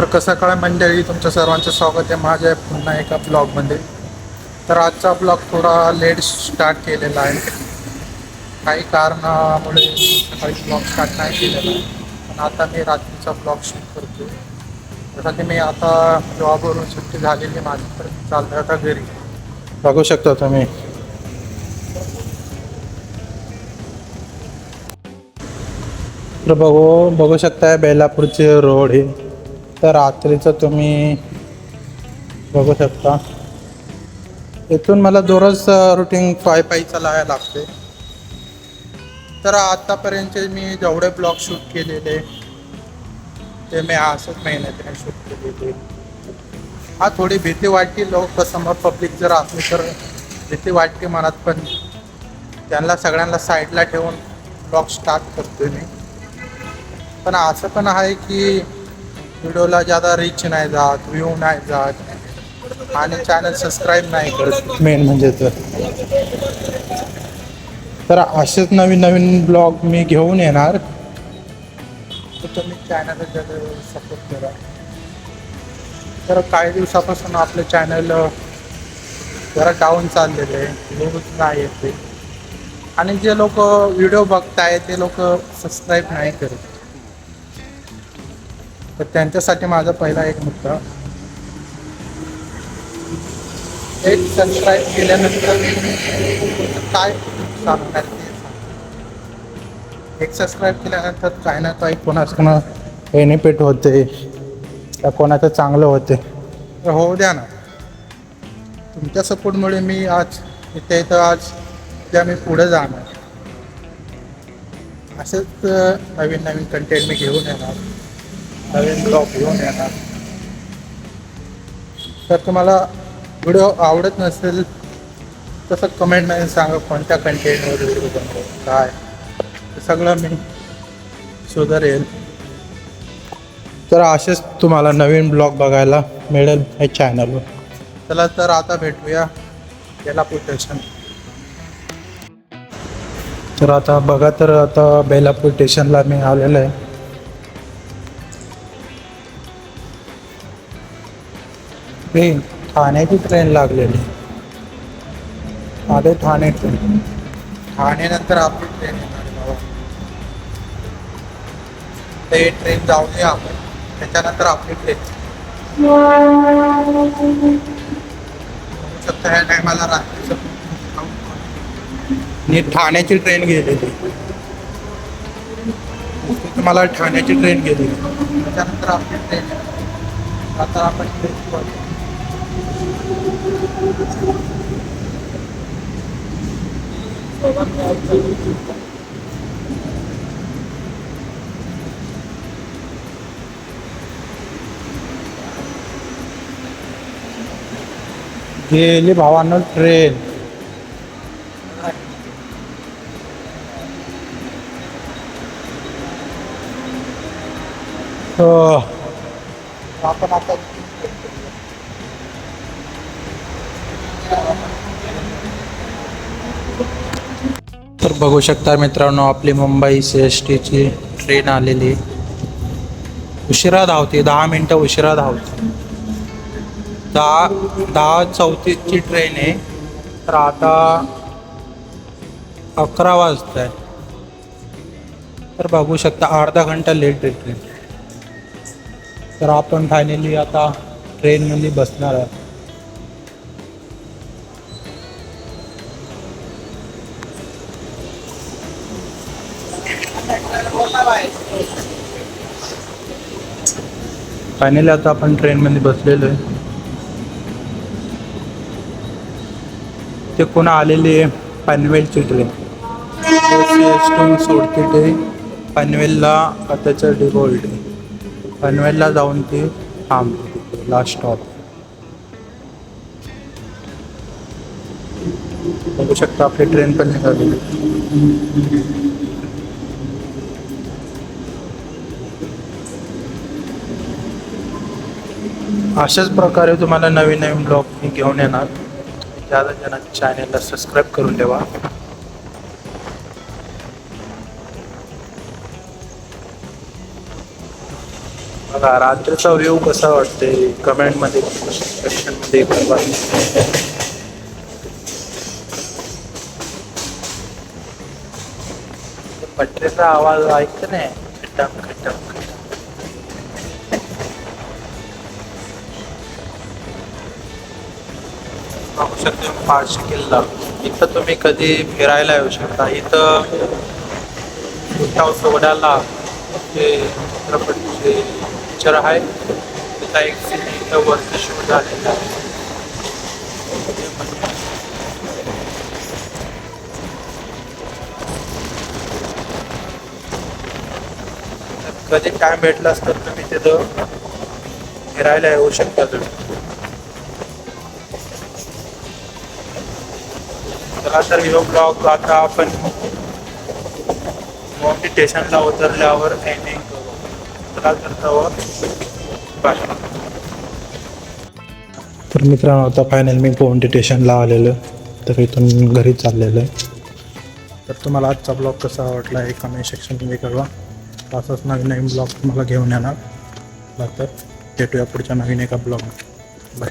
तर कसं काय मंडळी तुमच्या सर्वांचं स्वागत आहे. माझ्या पुन्हा एका ब्लॉगमध्ये. तर आजचा ब्लॉग थोडा लेट स्टार्ट केलेला आहे. काही कारणामुळे सकाळी ब्लॉग स्टार्ट नाही केलेला. पण आता मी रात्रीचा ब्लॉग शूट करतो त्यासाठी मी आता जॉबवरून सुट्टी झालेली माझी तर चालतं आता घरी. बघू शकता तुम्ही. तर बघू बघू शकताय बेलापूरचे रोड हे. तर रात्रीचं तुम्ही बघू शकता. इथून मला दररोज रुटीन पाय पायी चालायला लागते. तर आतापर्यंतचे मी जेवढे ब्लॉग शूट केलेले ते मी असंच मेहनतीने शूट केलेले. हा थोडी भीती वाटते लोक समोर पब्लिक जर असली तर भीती वाटते मनात पण त्यांना सगळ्यांना साईडला ठेवून ब्लॉग स्टार्ट करतोय मी. पण असं पण आहे की व्हिडिओला ज्यादा रीच नाही जात व्ह्यू नाही जात आणि चॅनल सबस्क्राईब नाही करत. मेन म्हणजे तर. तर असेच नवीन नवीन ब्लॉग मी घेऊन येणार. तर तुम्ही चॅनल सपोर्ट करा. तर काही दिवसापासून आपलं चॅनल जरा डाऊन चाललेलं आहे. व्ह्यूज नाही येते आणि जे लोक व्हिडिओ बघताय ते लोक सबस्क्राईब नाही करत. तर त्यांच्यासाठी माझा पहिला एक मुद्दा. एक सबस्क्राईब केल्यानंतर काय सांगणार ते एक सबस्क्राईब केल्यानंतर काय ना काही कोणाच कोणा बेनिफिट होते? त्या कोणाचं चांगलं होते? तर होऊ द्या ना. तुमच्या सपोर्टमुळे मी आज इथे इथं आज उद्या मी पुढे जाणार. असंच नवीन नवीन कंटेंट मी घेऊन येणार. नवीन ब्लॉग घेऊन येणार. तर तुम्हाला व्हिडिओ आवडत नसेल तसं कमेंटमध्ये सांगा कोणत्या कंटेंटवर व्हिडिओ काय? सगळं मी सुधारेल तर असेच तुम्हाला नवीन ब्लॉग बघायला मिळेल हे चॅनलवर चला तर आता भेटूया बेलापूर स्टेशन तर आता बघा तर आता बेलापूर स्टेशनला मी आलेलो आहे. ट्रेन ठाण्याची ट्रेन लागलेली. आले ठाणे ट्रेन ठाण्यानंतर आपली ट्रेन येणार बाबा. ते ट्रेन जाऊया आपण. त्याच्यानंतर आपली ट्रेन बघू शकता ह्या टायमाला रात्रीचं ठाण्याची ट्रेन गेलेली. तुम्हाला ठाण्याची ट्रेन गेलेली. त्याच्यानंतर आपली ट्रेन आता आपण ट्रेन गेली भावांनो ट्रेन हो. आपण आता तर बघू शकता मित्रांनो आपली मुंबई सी एस टीची ट्रेन आलेली. उशिरा धावते दहा मिनटं उशिरा धावते. दहा दहा चौतीसची ट्रेन आहे. तर आता अकरा वाजत आहे तर बघू शकता अर्धा घंटा लेट आहे ट्रेन तर आपण फायनली आता ट्रेनमध्ये बसणार आहे फायनली आता आपण ट्रेनमध्ये बसलेलो आहे. ते कोणा आलेली आहे? पनवेलची ट्रेन एसटून सोडते ते पनवेलला. त्याचं डिवोल्ड पनवेलला जाऊन ते थांबते लास्ट स्टॉप बघू शकता आपली ट्रेन पण निघालेली अशाच प्रकारे तुम्हाला नवीन नवीन ब्लॉग मी घेऊन येणार. ज्यादा जणांच्या चॅनेलला सबस्क्राईब करून ठेवा. बघा रात्रीचा व्ह्यू कसा वाटते कमेंटमध्ये सेक्शनमध्ये कळवा पट्ट्याचा आवाज ऐकत नाही खट्टम खट्टम पाहू शकते पाचशे किल्ला. इथं तुम्ही कधी फिरायला येऊ शकता. इथं उठाव सोडायला ते चित्रपटचे पिक्चर आहे तिथं एक सीन इथं वरती शूट झालेला आहे. तर कधी टाइम भेटला तर तुम्ही तिथं फिरायला येऊ शकता तुम्ही. चला तर ह्यो ब्लॉग आता आपण मोठी स्टेशनला उतरल्यावर एंडिंग करू. चला तर तेव्हा बाय. तर मित्रांनो आता फायनल मी पोहंटी स्टेशनला आलेलो. तर इथून घरी चाललेलो आहे. तर तुम्हाला आजचा ब्लॉग कसा आवडला हे कमेंट सेक्शनमध्ये कळवा. असाच नवीन नवीन ब्लॉग तुम्हाला घेऊन येणार. तर भेटूया पुढच्या नवीन एका ब्लॉग बाय